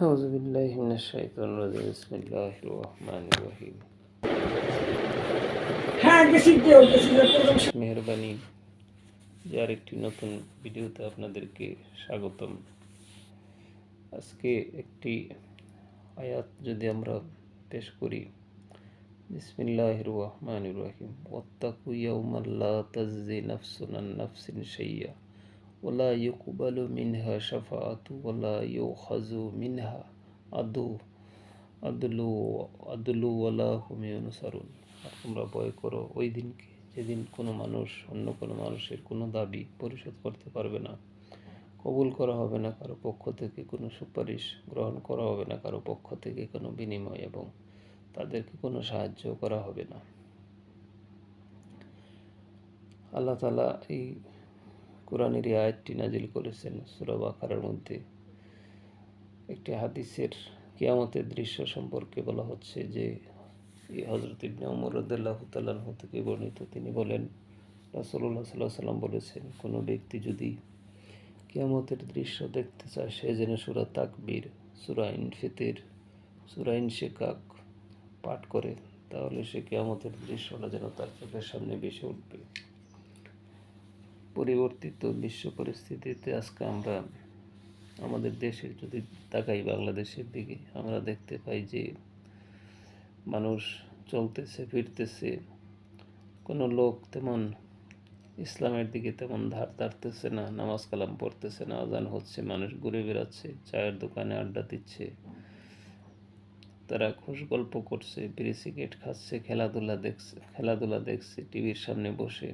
أعوذ بالله من الشيطان الرجيم بسم الله الرحمن الرحيم হ্যাঁ গেছি কেউ গেছি যে প্রথম মেহরবানি যার একটি নতুন ভিডিওতে আপনাদেরকে স্বাগতম আজকে একটি আয়াত যদি আমরা পেশ করি বিসমিল্লাহ রহমান রহিম ওত্তাকু ইয়াউমাল্লা তাজজি নাফসুন আন নাফসিন শাইয়া ওলা ইউকবালু মিনহা শাফাআতু ওলা ইউখাজু মিনহা আদু আদলু আদলু হুম আর তোমরা ভয় করো, ওই দিনকে যেদিন কোনো মানুষ অন্য কোনো মানুষের কোনো দাবি পরিশোধ করতে পারবে না, কবুল করা হবে না কারও পক্ষ থেকে, কোনো সুপারিশ গ্রহণ করা হবে না কারও পক্ষ থেকে, কোনো বিনিময় এবং তাদেরকে কোনো সাহায্য করা হবে না। আল্লাহ তালা এই কোরআনের আয়াতটি নাজিল করেছেন সুরব মধ্যে। একটি হাদিসের কিয়ামতের দৃশ্য সম্পর্কে বলা হচ্ছে যে, এই হজরত ইবনে রদুল্লাহ তাল্লাহ থেকে বর্ণিত তিনি বলেন রাসুল্লাহ সাল্লাহ সাল্লাম বলেছেন, কোনো ব্যক্তি যদি কিয়ামতের দৃশ্য দেখতে চায়, সে যেন সুরা তাকবীর, সুরা ইনফিতের, সুরা ইনশেকাক পাঠ করে, তাহলে সে কিয়ামতের দৃশ্যটা যেন তার চোখের সামনে ভেসে উঠবে। পরিবর্তিত বিশ্ব পরিস্থিতিতে আজকে আমরা আমাদের দেশের যদি তাকাই বাংলাদেশের দিকে, আমরা দেখতে পাই যে মানুষ চলতেছে, ফিরতেছে। কোনো লোক তেমন ইসলামের দিকে তেমন ধার ধারতেছে না, নামাজ কালাম পড়তেছে না, আজান হচ্ছে, মানুষ ঘুরে বেড়াচ্ছে, চায়ের দোকানে আড্ডা দিচ্ছে। তারা খুশ গল্প করছে, বিড়ি সিগারেট খাচ্ছে, খেলাধুলা দেখছে খেলাধুলা দেখছে, টিভির সামনে বসে।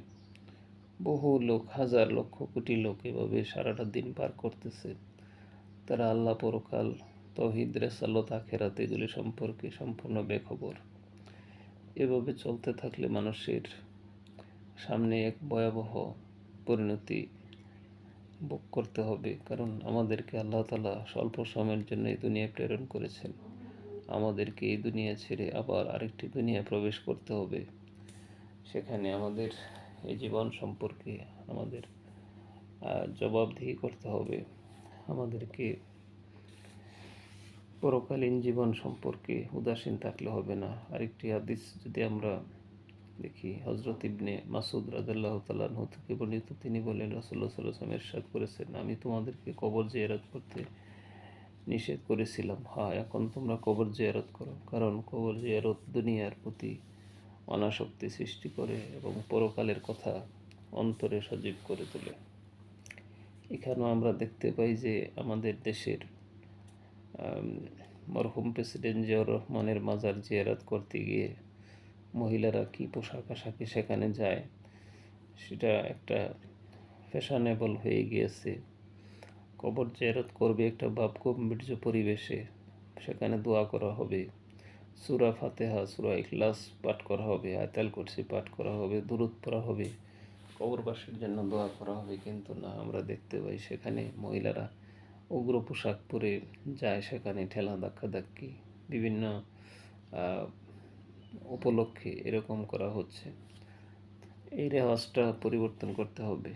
বহু লোক, হাজার লক্ষ কোটি লোক এভাবে সারাটা দিন পার করতেছে। তারা আল্লাহ পরকাল তহিদ, রেসালত, আখেরাত এগুলি সম্পর্কে সম্পূর্ণ বেখবর। এভাবে চলতে থাকলে মানুষের সামনে এক ভয়াবহ পরিণতি ভোগ করতে হবে, কারণ আমাদেরকে আল্লাহ তালা স্বল্প সময়ের জন্য এই দুনিয়ায় প্রেরণ করেছেন। আমাদেরকে এই দুনিয়া ছেড়ে আবার আরেকটি দুনিয়া প্রবেশ করতে হবে। সেখানে আমাদের এই জীবন সম্পর্কে আমাদের জবাবদিহি করতে হবে। আমাদেরকে পরকালীন জীবন সম্পর্কে উদাসীন থাকলে হবে না। আরেকটি হাদিস যদি আমরা দেখি হজরত ইবনে মাসুদ রাজাল্লাহ তাল্লাহ থেকে বর্ণিত, তিনি বলেন রসল্লা সাল্লাম এরশাদ করেছেন, আমি তোমাদেরকে কবর জিয়ারত করতে নিষেধ করেছিলাম। হ্যাঁ এখন তোমরা কবর জিয়ারত করো, কারণ কবর জিয়ারত দুনিয়ার প্রতি অনাসক্তি সৃষ্টি করে এবং পরকালের কথা অন্তরে সজীব করে তোলে। এখানেও আমরা দেখতে পাই যে আমাদের দেশের মরহুম প্রেসিডেন্ট জিয়াউর রহমানের মাজার জিয়ারাত করতে গিয়ে মহিলারা কি পোশাক আশাকে সেখানে যায়, সেটা একটা ফ্যাশনেবল হয়ে গিয়েছে। কবর জিয়ারত করবে একটা ভাব গম্ভীর্য পরিবেশে, সেখানে দোয়া করা হবে। সুরা ফাতেহা, সুরা ইখলাস পাঠ করা হবে, আয়তাল কুরসি পাঠ করা হবে দূরত পড়া হবে, কবরবাসীর জন্য দোয়া করা হবে। কিন্তু না, আমরা দেখতে পাই সেখানে মহিলারা উগ্র পোশাক পরে যায় সেখানে ঠেলা ধাক্কা ধাক্কি, বিভিন্ন উপলক্ষে এরকম করা হচ্ছে। এই রেওয়াজটা পরিবর্তন করতে হবে।